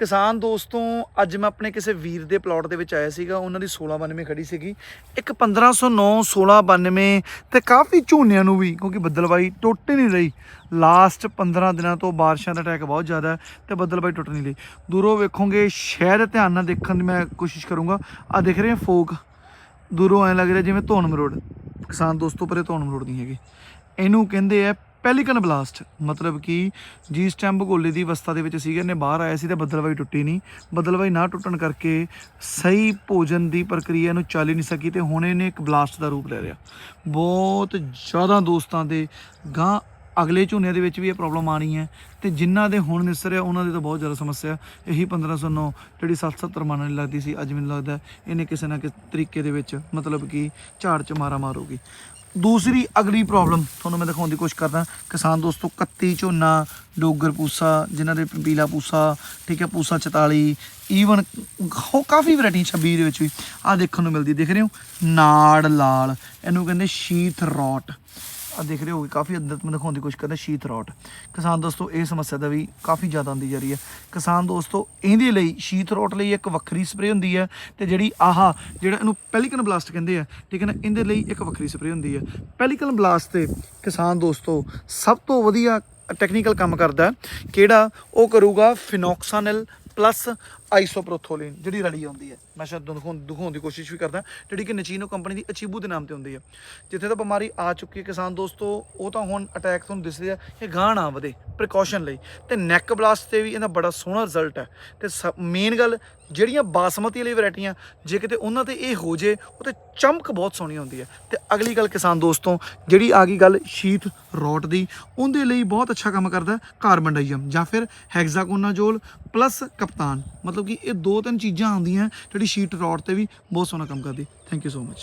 ਕਿਸਾਨ ਦੋਸਤੋਂ, ਅੱਜ ਮੈਂ ਆਪਣੇ ਕਿਸੇ ਵੀਰ ਦੇ ਪਲਾਟ ਦੇ ਵਿੱਚ ਆਇਆ ਸੀਗਾ, ਉਹਨਾਂ ਦੀ 1692 ਖੜੀ ਸੀਗੀ। ਇੱਕ 1509 1692 ਤੇ ਕਾਫੀ ਝੋਨਿਆਂ ਨੂੰ ਵੀ, ਕਿਉਂਕਿ ਬੱਦਲਬਾਈ ਟੁੱਟ ਨਹੀਂ ਰਹੀ। ਲਾਸਟ 15 ਦਿਨਾਂ ਤੋਂ ਬਾਰਿਸ਼ਾਂ ਦਾ ਅਟੈਕ ਬਹੁਤ ਜ਼ਿਆਦਾ ਹੈ ਤੇ ਬੱਦਲਬਾਈ ਟੁੱਟ ਨਹੀਂ ਰਹੀ। ਦੂਰੋਂ ਵੇਖੋਗੇ, ਸ਼ਹਿਰ ਧਿਆਨ ਨਾਲ ਦੇਖਣ ਦੀ ਮੈਂ ਕੋਸ਼ਿਸ਼ ਕਰੂੰਗਾ। ਆ ਦੇਖ ਰਹੇ ਫੋਕ ਦੂਰੋਂ ਐ ਲੱਗ ਰਿਹਾ ਜਿਵੇਂ ਧੌਣ ਮਰੋੜ। ਕਿਸਾਨ ਦੋਸਤੋ, ਪਰੇ ਧੌਣ ਮਰੋੜ ਨਹੀਂ ਹੈਗੇ। ਇਹਨੂੰ ਕਹਿੰਦੇ ਆ ਪੈਲੀਕਨ ਬਲਾਸਟ। ਮਤਲਬ ਕਿ ਜਿਸ ਟਾਈਮ ਭਗੋਲੇ ਦੀ ਅਵਸਥਾ ਦੇ ਵਿੱਚ ਸੀਗੇ ਨੇ ਬਾਹਰ ਆਇਆ ਸੀ ਤੇ ਬੱਦਲਵਾਈ ਟੁੱਟੀ ਨਹੀਂ। ਬੱਦਲਵਾਈ ਨਾ ਟੁੱਟਣ ਕਰਕੇ ਸਹੀ ਭੋਜਨ ਦੀ ਪ੍ਰਕਿਰਿਆ ਨੂੰ ਚੱਲ ਹੀ ਨਹੀਂ ਸਕੀ ਤੇ ਹੁਣ ਇਹਨੇ ਇੱਕ ਬਲਾਸਟ ਦਾ ਰੂਪ ਲੈ ਲਿਆ। ਬਹੁਤ ਜ਼ਿਆਦਾ ਦੋਸਤਾਂ ਦੇ ਗਾਂ ਅਗਲੇ ਝੋਨਿਆਂ ਦੇ ਵਿੱਚ ਵੀ ਇਹ ਪ੍ਰੋਬਲਮ ਆਣੀ ਹੈ ਤੇ ਜਿਨ੍ਹਾਂ ਦੇ ਹੁਣ ਨਿਸਰਿਆ ਉਹਨਾਂ ਦੀ ਤਾਂ ਬਹੁਤ ਜ਼ਿਆਦਾ ਸਮੱਸਿਆ। ਇਹੀ 1509 ਜਿਹੜੀ 770 ਮਨ ਨਹੀਂ ਲੱਗਦੀ ਸੀ, ਅੱਜ ਮੈਨੂੰ ਲੱਗਦਾ ਇਹਨੇ ਕਿਸੇ ਨਾ ਕਿਸੇ ਤਰੀਕੇ ਦੇ ਵਿੱਚ ਮਤਲਬ ਕਿ ਝਾੜ ਚ ਮਾਰਾ ਮਾਰੂਗੀ ਦੂਸਰੀ ਅਗਲੀ ਪ੍ਰੋਬਲਮ ਤੁਹਾਨੂੰ ਮੈਂ ਦਿਖਾਉਣ ਦੀ ਕੋਸ਼ਿਸ਼ ਕਰਦਾ। ਕਿਸਾਨ ਦੋਸਤੋ 31 ਝੋਨਾ, ਡੋਗਰ ਪੂਸਾ, ਜਿਨ੍ਹਾਂ ਦੇ ਪੀਲਾ ਪੂਸਾ, ਠੀਕ ਹੈ, ਪੂਸਾ 44 ਈਵਨ ਹੋ ਕਾਫੀ ਵੈਰਾਈਟੀ 26 ਦੇ ਵਿੱਚ ਵੀ ਆ ਦੇਖਣ ਨੂੰ ਮਿਲਦੀ ਦੇਖ ਰਹੇ ਹੋ? ਨਾੜ ਲਾਲ ਇਹਨੂੰ ਕਹਿੰਦੇ ਸ਼ੀਥ ਰੌਟ। ਆ ਦੇਖ ਰਹੇ ਹੋ, ਕਾਫੀ ਅੰਦਰ ਮੈਂ ਦਿਖਾਉਣ ਦੀ ਕੋਸ਼ਿਸ਼ ਕਰਦਾ ਸ਼ੀਥ ਰੌਟ। ਕਿਸਾਨ ਦੋਸਤੋ, ਇਹ ਸਮੱਸਿਆ ਦਾ ਵੀ ਕਾਫੀ ਜ਼ਿਆਦਾ ਆਉਂਦੀ ਜਾ ਰਹੀ ਹੈ। ਕਿਸਾਨ ਦੋਸਤੋ, ਇਹਦੇ ਲਈ ਸ਼ੀਥ ਰੌਟ ਲਈ ਇੱਕ ਵੱਖਰੀ ਸਪਰੇਅ ਹੁੰਦੀ ਹੈ ਤੇ ਜਿਹੜੀ ਆਹ, ਜਿਹੜਾ ਇਹਨੂੰ ਪੈਲੀਕਨ ਬਲਾਸਟ ਕਹਿੰਦੇ ਆ, ਠੀਕ ਹੈ ਨਾ, ਇਹਦੇ ਲਈ ਇੱਕ ਵੱਖਰੀ ਸਪਰੇਅ ਹੁੰਦੀ ਹੈ। ਪੈਲੀਕਨ ਬਲਾਸਟ ਤੇ ਕਿਸਾਨ ਦੋਸਤੋ, ਸਭ ਤੋਂ ਵਧੀਆ ਟੈਕਨੀਕਲ ਕੰਮ ਕਰਦਾ ਕਿਹੜਾ? ਉਹ ਕਰੂਗਾ ਫਿਨੋਕਸਾਨਲ ਪਲੱਸ ਆਈਸੋਪ੍ਰੋਥੋਲਿਨ, ਜਿਹੜੀ ਰਲੀ ਆਉਂਦੀ ਹੈ। ਮੈਂ ਸ਼ਾਇਦ ਤੁਹਾਨੂੰ ਦਿਖਾਉਣ ਦਿਖਾਉਣ ਦੀ ਕੋਸ਼ਿਸ਼ ਵੀ ਕਰਦਾ, ਜਿਹੜੀ ਕਿ ਨਚੀਨੋ ਕੰਪਨੀ ਦੀ ਅਚੀਬੂ ਦੇ ਨਾਮ ਤੇ ਹੁੰਦੀ ਹੈ ਜਿੱਥੇ ਤਾਂ ਬਿਮਾਰੀ ਆ ਚੁੱਕੀ ਹੈ ਕਿਸਾਨ ਦੋਸਤੋ, ਉਹ ਤਾਂ ਹੁਣ ਅਟੈਕ ਤੁਹਾਨੂੰ ਦਿਸਦੇ ਆ ਕਿ ਗਾਹ ਨਾ ਵਧੇ ਪ੍ਰੀਕਾਸ਼ਨ ਲਈ। ਤੇ ਨੈਕ ਬਲਾਸਟ ਤੇ ਵੀ ਇਹਦਾ ਬੜਾ ਸੋਹਣਾ ਰਿਜ਼ਲਟ ਹੈ। ਤੇ ਮੇਨ ਗੱਲ, ਜਿਹੜੀਆਂ ਬਾਸਮਤੀ ਵਾਲੀ ਵੈਰਾਈਟੀਆਂ ਜੇ ਕਿਤੇ ਉਹਨਾਂ ਤੇ ਇਹ ਹੋ ਜੇ, ਉਹ ਤੇ ਚਮਕ ਬਹੁਤ ਸੋਹਣੀ ਹੁੰਦੀ ਹੈ। ਤੇ ਅਗਲੀ ਗੱਲ ਕਿਸਾਨ ਦੋਸਤੋ, ਜਿਹੜੀ ਆ ਗਈ ਗੱਲ ਸ਼ੀਥ ਰੋਟ ਦੀ, ਉਹਦੇ ਲਈ ਬਹੁਤ ਅੱਛਾ ਕੰਮ ਕਰਦਾ ਕਾਰਬਨ ਡਾਈਅਮ ਜਾਂ ਫਿਰ ਹੈਗਜ਼ਾਕੋਨਾਜੋਲ ਪਲੱਸ ਕਪਤਾਨ। ਮਤਲਬ ਕਿ ਇਹ ਦੋ ਤਿੰਨ ਚੀਜ਼ਾਂ ਆਉਂਦੀਆਂ, ਜਿਹੜੀ ਸ਼ੀਟ ਰੋਡ ਤੇ ਵੀ ਬਹੁਤ ਸੋਹਣਾ ਕੰਮ ਕਰਦੀ ਥੈਂਕ ਯੂ ਸੋ ਮਚ